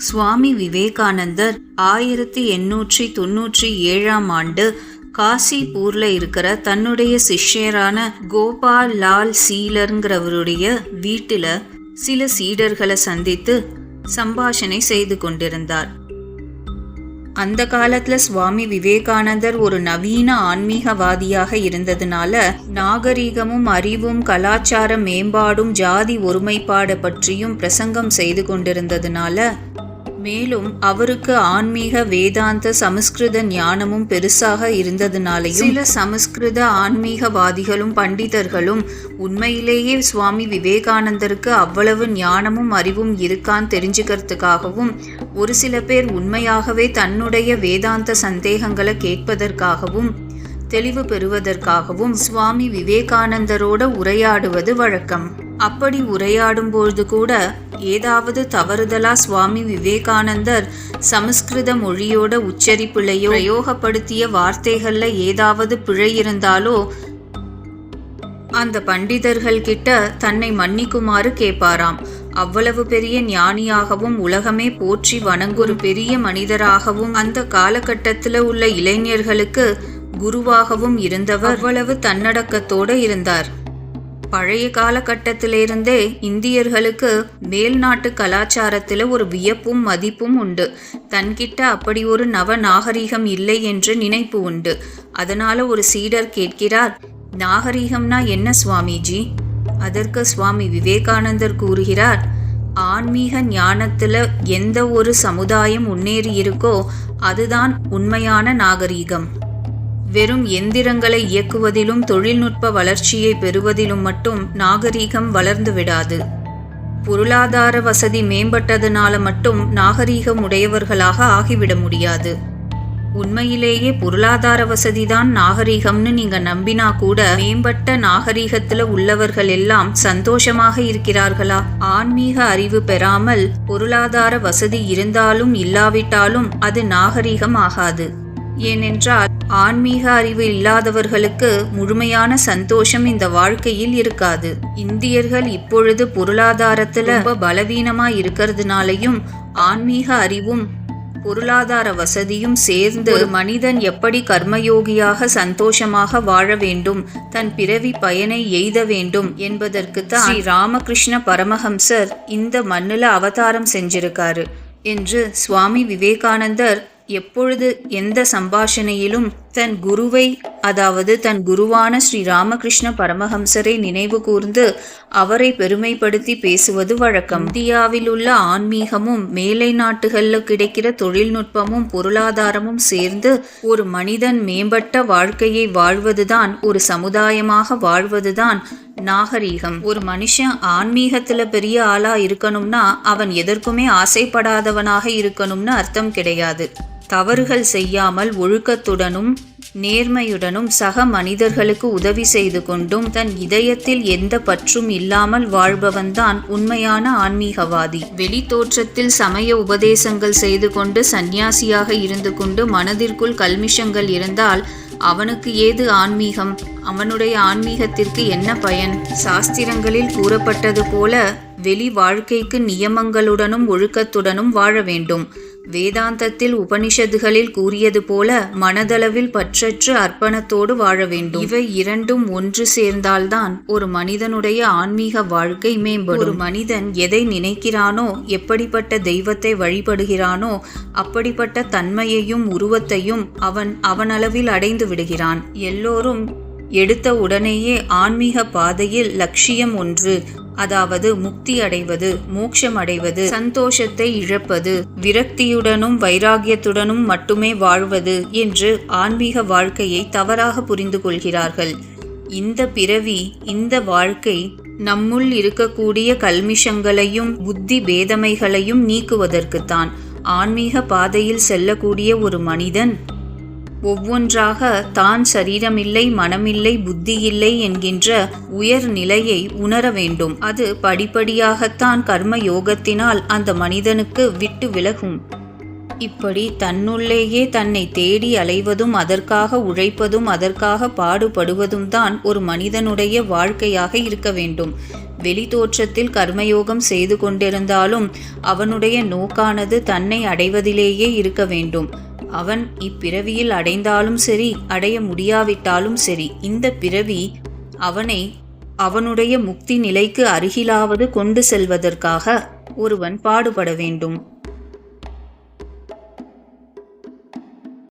சுவாமி விவேகானந்தர் ஆயிரத்தி எண்ணூற்றி தொண்ணூற்றி ஏழாம் ஆண்டு காசிபூர்ல இருக்கிற தன்னுடைய சிஷ்யரான கோபால் லால் சீலருங்கிறவருடைய வீட்டில் சில சீடர்களை சந்தித்து சம்பாஷணை செய்து கொண்டிருந்தார். அந்த காலத்துல சுவாமி விவேகானந்தர் ஒரு நவீன ஆன்மீகவாதியாக இருந்ததுனால நாகரிகமும் அறிவும் கலாச்சார மேம்பாடும் ஜாதி ஒருமைப்பாடு பற்றியும் பிரசங்கம் செய்து கொண்டிருந்ததுனால மேலும் அவருக்கு ஆன்மீக வேதாந்த சமஸ்கிருத ஞானமும் பெருசாக இருந்ததுனாலையும் சில சமஸ்கிருத ஆன்மீகவாதிகளும் பண்டிதர்களும் உண்மையிலேயே சுவாமி விவேகானந்தருக்கு அவ்வளவு ஞானமும் அறிவும் இருக்கான் தெரிஞ்சுக்கிறதுக்காகவும் ஒரு சில பேர் உண்மையாகவே தன்னுடைய வேதாந்த சந்தேகங்களை கேட்பதற்காகவும் தெளிவு பெறுவதற்காகவும் சுவாமி விவேகானந்தரோட உரையாடுவது வழக்கம். அப்படி உரையாடும்போது கூட ஏதாவது தவறுதலா சுவாமி விவேகானந்தர் சமஸ்கிருத மொழியோட உச்சரிப்பிலையோ பிரயோகப்படுத்திய வார்த்தைகள்ல ஏதாவது பிழை இருந்தாலோ அந்த பண்டிதர்கள் கிட்ட தன்னை மன்னிக்குமாறு கேட்பாராம். அவ்வளவு பெரிய ஞானியாகவும் உலகமே போற்றி வணங்கும் ஒரு பெரிய மனிதராகவும் அந்த காலகட்டத்தில் உள்ள இளைஞர்களுக்கு குருவாகவும் இருந்தவர் அவ்வளவு தன்னடக்கத்தோடு இருந்தார். பழைய காலகட்டத்திலிருந்தே இந்தியர்களுக்கு மேல்நாட்டு கலாச்சாரத்தில் ஒரு வியப்பும் மதிப்பும் உண்டு. தன்கிட்ட அப்படி ஒரு நவ நாகரிகம் இல்லை என்று நினைப்பு உண்டு. அதனால ஒரு சீடர் கேட்கிறார் நாகரிகம்னா என்ன சுவாமிஜி? அதற்கு சுவாமி விவேகானந்தர் கூறுகிறார் ஆன்மீக ஞானத்தில் எந்த ஒரு சமுதாயம் முன்னேறி இருக்கோ அதுதான் உண்மையான நாகரீகம். வெறும் எந்திரங்களை இயக்குவதிலும் தொழில்நுட்ப வளர்ச்சியை பெறுவதிலும் மட்டும் நாகரீகம் வளர்ந்து விடாது. பொருளாதார வசதி மேம்பட்டதனால மட்டும் நாகரீகம் உடையவர்களாக ஆகிவிட முடியாது. உண்மையிலேயே பொருளாதார வசதிதான் நாகரீகம்னு நீங்க நம்பினா கூட மேம்பட்ட நாகரீகத்துல உள்ளவர்கள் எல்லாம் சந்தோஷமாக இருக்கிறார்களா? ஆன்மீக அறிவு பெறாமல் பொருளாதார வசதி இருந்தாலும் இல்லாவிட்டாலும் அது நாகரீகம் ஆகாது. ஏனென்றால் ஆன்மீக அறிவு இல்லாதவர்களுக்கு முழுமையான சந்தோஷம் இந்த வாழ்க்கையில் இருக்காது. இந்தியர்கள் இப்பொழுது பொருளாதாரத்துல ரொம்ப பலவீனமா இருக்கிறதுனாலையும் ஆன்மீக அறிவும் பொருளாதார வசதியும் சேர்ந்து மனிதன் எப்படி கர்மயோகியாக சந்தோஷமாக வாழ வேண்டும் தன் பிறவி பயனை எய்த வேண்டும் என்பதற்கு தான் ஸ்ரீ ராமகிருஷ்ண பரமஹம்சர் இந்த மண்ணில் அவதாரம் செஞ்சிருக்காரு என்று சுவாமி விவேகானந்தர் எப்பொழுது எந்த சம்பாஷணையிலும் தன் குருவை அதாவது தன் குருவான ஸ்ரீ ராமகிருஷ்ண பரமஹம்சரை நினைவு கூர்ந்து அவரை பெருமைப்படுத்தி பேசுவது வழக்கம். இந்தியாவில் உள்ள ஆன்மீகமும் மேலை நாட்டுகளில் கிடைக்கிற தொழில்நுட்பமும் பொருளாதாரமும் சேர்ந்து ஒரு மனிதன் மேம்பட்ட வாழ்க்கையை வாழ்வதுதான் ஒரு சமுதாயமாக வாழ்வதுதான் நாகரீகம். ஒரு மனுஷன் ஆன்மீகத்துல பெரிய ஆளா இருக்கணும்னா அவன் எதற்குமே ஆசைப்படாதவனாக இருக்கணும்னு அர்த்தம் கிடையாது. தவறுகள் செய்யாமல் ஒழுக்கத்துடனும் நேர்மையுடனும் சக மனிதர்களுக்கு உதவி செய்து கொண்டும் தன் இதயத்தில் எந்த பற்றும் இல்லாமல் வாழ்பவன்தான் உண்மையான ஆன்மீகவாதி. வெளி தோற்றத்தில் சமய உபதேசங்கள் செய்து கொண்டு சந்நியாசியாக இருந்து கொண்டு மனதிற்குள் கல்மிஷங்கள் இருந்தால் அவனுக்கு ஏது ஆன்மீகம்? அவனுடைய ஆன்மீகத்திற்கு என்ன பயன்? சாஸ்திரங்களில் கூறப்பட்டது போல வெளி வாழ்க்கைக்கு நியமங்களுடனும் ஒழுக்கத்துடனும் வாழ வேண்டும். வேதாந்தத்தில் உபனிஷத்துகளில் கூறியது போல மனதளவில் பற்றற்று அர்ப்பணத்தோடு வாழ வேண்டும். இவை இரண்டும் ஒன்று சேர்ந்தால்தான் ஒரு மனிதனுடைய ஆன்மீக வாழ்க்கை மேம்படும். ஒரு மனிதன் எதை நினைக்கிறானோ எப்படிப்பட்ட தெய்வத்தை வழிபடுகிறானோ அப்படிப்பட்ட தன்மையையும் உருவத்தையும் அவன் அவனளவில் அடைந்து விடுகிறான். எல்லோரும் எடுத்த உடனேயே ஆன்மீக பாதையில் லட்சியம் ஒன்று அதாவது முக்தி அடைவது மோட்சம் அடைவது சந்தோஷத்தை இழப்பது விரக்தியுடனும் வைராகியத்துடனும் மட்டுமே வாழ்வது என்று ஆன்மீக வாழ்க்கையை தவறாக புரிந்து கொள்கிறார்கள். இந்த பிறவி இந்த வாழ்க்கை நம்முள் இருக்கக்கூடிய கல்மிஷங்களையும் புத்தி பேதமைகளையும் நீக்குவதற்குத்தான் ஆன்மீக பாதையில் செல்லக்கூடிய ஒரு மனிதன் ஒவ்வொன்றாக தான் சரீரமில்லை மனமில்லை புத்தி இல்லை என்கின்ற உயர் நிலையை உணர வேண்டும். அது படிப்படியாகத்தான் கர்ம யோகத்தினால் அந்த மனிதனுக்கு விட்டு விலகும். இப்படி தன்னுள்ளேயே தன்னை தேடி அலைவதும் அதற்காக உழைப்பதும் அதற்காக பாடுபடுவதும் தான் ஒரு மனிதனுடைய வாழ்க்கையாக இருக்க வேண்டும். வெளித்தோற்றத்தில் கர்மயோகம் செய்து கொண்டிருந்தாலும் அவனுடைய நோக்கானது தன்னை அடைவதிலேயே இருக்க வேண்டும். அவன் இப்பிறவியில் அடைந்தாலும் சரி அடைய முடியாவிட்டாலும் சரி இந்த பிறவி அவனை அவனுடைய முக்தி நிலைக்கு அருகிலாவது கொண்டு செல்வதற்காக ஒருவன் பாடுபட வேண்டும்.